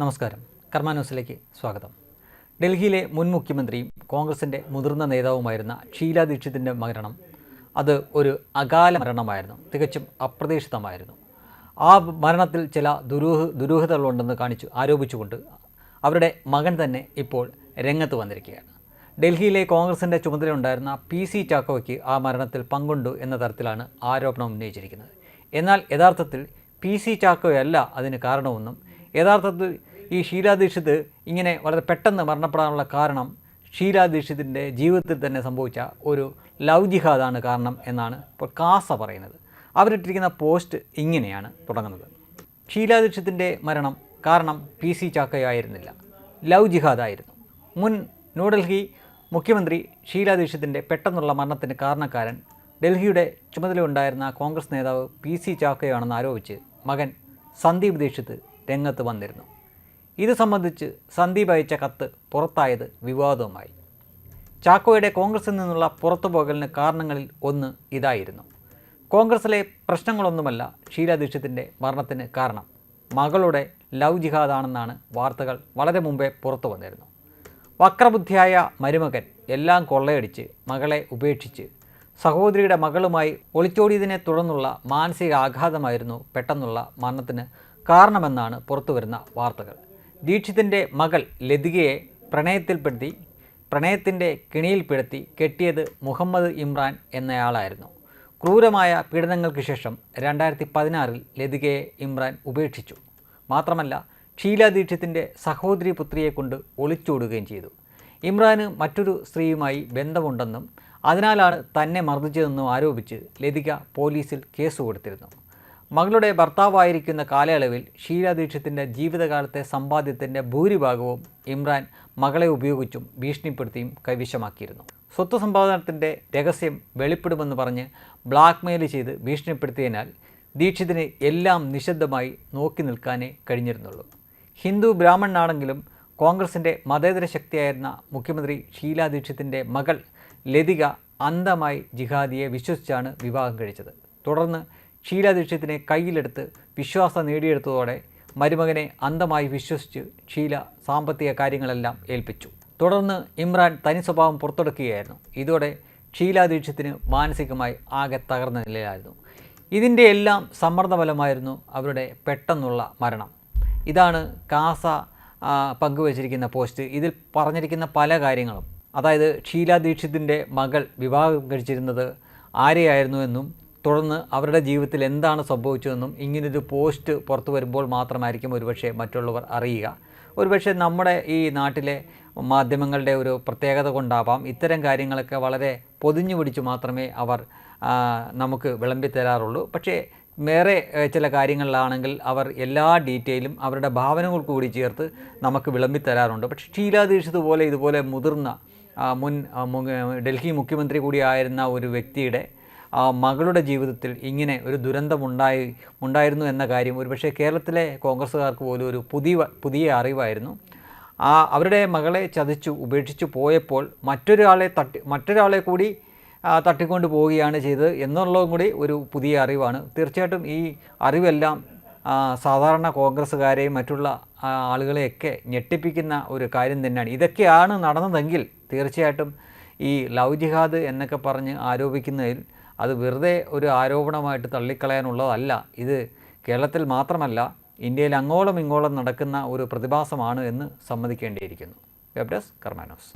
നമസ്കാരം. കർമ്മ ന്യൂസിലേക്ക് സ്വാഗതം. ഡൽഹിയിലെ മുൻ മുഖ്യമന്ത്രിയും കോൺഗ്രസിന്റെ മുതിർന്ന നേതാവുമായിരുന്ന ഷീല ദീക്ഷിതിന്റെ മരണം അത് ഒരു അകാല മരണമായിരുന്നു. തികച്ചും അപ്രതീക്ഷിതമായിരുന്നു. ആ മരണത്തിൽ ചില ദുരൂഹ ദുരൂഹതകളുണ്ടെന്ന് കാണിച്ചു ആരോപിച്ചുകൊണ്ട് അവരുടെ മകൻ തന്നെ ഇപ്പോൾ രംഗത്ത് വന്നിരിക്കുകയാണ്. ഡൽഹിയിലെ കോൺഗ്രസിന്റെ ചുമതലയുണ്ടായിരുന്ന പി സി ചാക്കോയ്ക്ക് ആ മരണത്തിൽ പങ്കുണ്ടു എന്ന തരത്തിലാണ് ആരോപണം ഉന്നയിച്ചിരിക്കുന്നത്. എന്നാൽ യഥാർത്ഥത്തിൽ പി സി ചാക്കോയല്ല അതിന് കാരണമെന്നും യഥാർത്ഥത്തിൽ ഈ ഷീലാ ദീക്ഷിത് ഇങ്ങനെ വളരെ പെട്ടെന്ന് മരണപ്പെടാനുള്ള കാരണം ഷീലാ ദീക്ഷിതിന്റെ ജീവിതത്തിൽ തന്നെ സംഭവിച്ച ഒരു ലവ് ജിഹാദാണ് കാരണം എന്നാണ് ഇപ്പോൾ കാസ പറയുന്നത്. അവരിട്ടിരിക്കുന്ന പോസ്റ്റ് ഇങ്ങനെയാണ് തുടങ്ങുന്നത്. ഷീലാ ദീക്ഷിതിന്റെ മരണം കാരണം പി സി ചാക്കയായിരുന്നില്ല. ലവ് ജിഹാദായിരുന്നു. മുൻ ന്യൂഡൽഹി മുഖ്യമന്ത്രി ഷീലാ ദീക്ഷിതിന്റെ പെട്ടെന്നുള്ള മരണത്തിന് കാരണക്കാരൻ ഡൽഹിയുടെ ചുമതലയുണ്ടായിരുന്ന കോൺഗ്രസ് നേതാവ് പി സി ചാക്കയാണെന്ന് ആരോപിച്ച് മകൻ സന്ദീപ് ദീക്ഷിത് രംഗത്ത് വന്നിരുന്നു. ഇത് സംബന്ധിച്ച് സന്ദീപ് അയച്ച കത്ത് പുറത്തായത് വിവാദവുമായി. ചാക്കോയുടെ കോൺഗ്രസിൽ നിന്നുള്ള പുറത്തുപോകലിന് കാരണങ്ങളിൽ ഒന്ന് ഇതായിരുന്നു. കോൺഗ്രസിലെ പ്രശ്നങ്ങളൊന്നുമല്ല ഷീല ദീക്ഷിത്തിന്റെ മരണത്തിന് കാരണം. മകളുടെ ലവ് ജിഹാദാണെന്നാണ് വാർത്തകൾ വളരെ മുമ്പേ പുറത്തു വന്നിരുന്നു. വക്രബുദ്ധിയായ മരുമകൻ എല്ലാം കൊള്ളയടിച്ച് മകളെ ഉപേക്ഷിച്ച് സഹോദരിയുടെ മകളുമായി ഒളിച്ചോടിയതിനെ തുടർന്നുള്ള മാനസിക ആഘാതമായിരുന്നു പെട്ടെന്നുള്ള മരണത്തിന് കാരണമെന്നാണ് പുറത്തുവരുന്ന വാർത്തകൾ. ദീക്ഷിതിന്റെ മകൾ ലതികയെ പ്രണയത്തിൽപ്പെടുത്തി പ്രണയത്തിന്റെ കിണിയിൽപ്പെടുത്തി കെട്ടിയത് മുഹമ്മദ് ഇമ്രാൻ എന്നയാളായിരുന്നു. ക്രൂരമായ പീഡനങ്ങൾക്ക് ശേഷം രണ്ടായിരത്തി പതിനാറിൽ ലതികയെ ഇമ്രാൻ ഉപേക്ഷിച്ചു. മാത്രമല്ല ഷീല ദീക്ഷിത്തിന്റെ സഹോദരി പുത്രിയെ കൊണ്ട് ഒളിച്ചോടുകയും ചെയ്തു. ഇമ്രാന് മറ്റൊരു സ്ത്രീയുമായി ബന്ധമുണ്ടെന്നും അതിനാലാണ് തന്നെ മർദ്ദിച്ചതെന്നും ആരോപിച്ച് ലതിക പോലീസിൽ കേസ് കൊടുത്തിരുന്നു. മകളുടെ ഭർത്താവായിരിക്കുന്ന കാലയളവിൽ ഷീല ദീക്ഷിത്തിന്റെ ജീവിതകാലത്തെ സമ്പാദ്യത്തിന്റെ ഭൂരിഭാഗവും ഇമ്രാൻ മകളെ ഉപയോഗിച്ചും ഭീഷണിപ്പെടുത്തിയും കൈവശമാക്കിയിരുന്നു. സ്വത്ത് സമ്പാദനത്തിന്റെ രഹസ്യം വെളിപ്പെടുമെന്ന് പറഞ്ഞ് ബ്ലാക്ക്മെയിൽ ചെയ്ത് ഭീഷണിപ്പെടുത്തിയതിനാൽ ദീക്ഷിതിന് എല്ലാം നിശബ്ദമായി നോക്കി നിൽക്കാനേ കഴിഞ്ഞിരുന്നുള്ളൂ. ഹിന്ദു ബ്രാഹ്മണനാണെങ്കിലും കോൺഗ്രസിന്റെ മതേതര ശക്തിയായിരുന്ന മുഖ്യമന്ത്രി ഷീല ദീക്ഷിത്തിന്റെ മകൾ ലതിക അന്ധമായി ജിഹാദിയെ വിശ്വസിച്ചാണ് വിവാഹം കഴിച്ചത്. തുടർന്ന് ഷീല കയ്യിലെടുത്ത് വിശ്വാസം നേടിയെടുത്തതോടെ മരുമകനെ അന്ധമായി വിശ്വസിച്ച് ഷീല സാമ്പത്തിക കാര്യങ്ങളെല്ലാം ഏൽപ്പിച്ചു. തുടർന്ന് ഇമ്രാൻ തനി സ്വഭാവം പുറത്തെടുക്കുകയായിരുന്നു. ഇതോടെ ഷീല മാനസികമായി ആകെ തകർന്ന നിലയിലായിരുന്നു. ഇതിന്റെ എല്ലാം സമ്മർദ്ദഫലമായിരുന്നു അവരുടെ പെട്ടെന്നുള്ള മരണം. ഇതാണ് കാസ പങ്കുവച്ചിരിക്കുന്ന പോസ്റ്റ്. ഇതിൽ പറഞ്ഞിരിക്കുന്ന പല കാര്യങ്ങളും. അതായത് ഷീല ദീക്ഷിതിന്റെ മകൾ വിവാഹം കഴിച്ചിരുന്നത് ആരെയായിരുന്നു എന്നും തുടർന്ന് അവരുടെ ജീവിതത്തിൽ എന്താണ് സംഭവിച്ചതെന്നും ഇങ്ങനൊരു പോസ്റ്റ് പുറത്തു വരുമ്പോൾ മാത്രമായിരിക്കും ഒരുപക്ഷെ മറ്റുള്ളവർ അറിയുക. ഒരുപക്ഷെ നമ്മുടെ ഈ നാട്ടിലെ മാധ്യമങ്ങളുടെ ഒരു പ്രത്യേകത കൊണ്ടാവാം. ഇത്തരം കാര്യങ്ങളൊക്കെ വളരെ പൊതിഞ്ഞു പിടിച്ച് മാത്രമേ അവർ നമുക്ക് വിളമ്പി തരാറുള്ളൂ. പക്ഷേ വേറെ ചില കാര്യങ്ങളിലാണെങ്കിൽ അവർ എല്ലാ ഡീറ്റെയിലും അവരുടെ ഭാവനകൾ കൂടി ചേർത്ത് നമുക്ക് വിളമ്പി തരാറുണ്ട്. പക്ഷേ ഷീലാ പോലെ ഇതുപോലെ മുതിർന്ന മുൻ ഡൽഹി മുഖ്യമന്ത്രി കൂടിയായിരുന്ന ഒരു വ്യക്തിയുടെ ആ, മകളുടെ ജീവിതത്തിൽ ഇങ്ങനെ ഒരു ദുരന്തമുണ്ടായി ഉണ്ടായിരുന്നു എന്ന കാര്യം ഒരുപക്ഷെ കേരളത്തിലെ കോൺഗ്രസ്സുകാർക്ക് പോലും ഒരു പുതിയ പുതിയ അറിവായിരുന്നു. ആ അവരുടെ മകളെ ചതിച്ചു ഉപേക്ഷിച്ചു പോയപ്പോൾ മറ്റൊരാളെ തട്ടി മറ്റൊരാളെ കൂടി തട്ടിക്കൊണ്ട് പോവുകയാണ് ചെയ്തത് എന്നുള്ളതും കൂടി ഒരു പുതിയ അറിവാണ്. തീർച്ചയായിട്ടും ഈ അറിവെല്ലാം സാധാരണ കോൺഗ്രസ്സുകാരെയും മറ്റുള്ള ആളുകളെയൊക്കെ ഞെട്ടിപ്പിക്കുന്ന ഒരു കാര്യം തന്നെയാണ്. ഇതൊക്കെയാണ് നടന്നതെങ്കിൽ തീർച്ചയായിട്ടും ഈ ലവ് ജിഹാദ് എന്നൊക്കെ പറഞ്ഞ് ആരോപിക്കുന്നതിൽ അത് വെറുതെ ഒരു ആരോപണമായിട്ട് തള്ളിക്കളയാനുള്ളതല്ല. ഇത് കേരളത്തിൽ മാത്രമല്ല ഇന്ത്യയിൽ അങ്ങോളം ഇങ്ങോളം നടക്കുന്ന ഒരു പ്രതിഭാസമാണ് എന്ന് സമ്മതിക്കേണ്ടിയിരിക്കുന്നു. Web desk കർമാനോസ്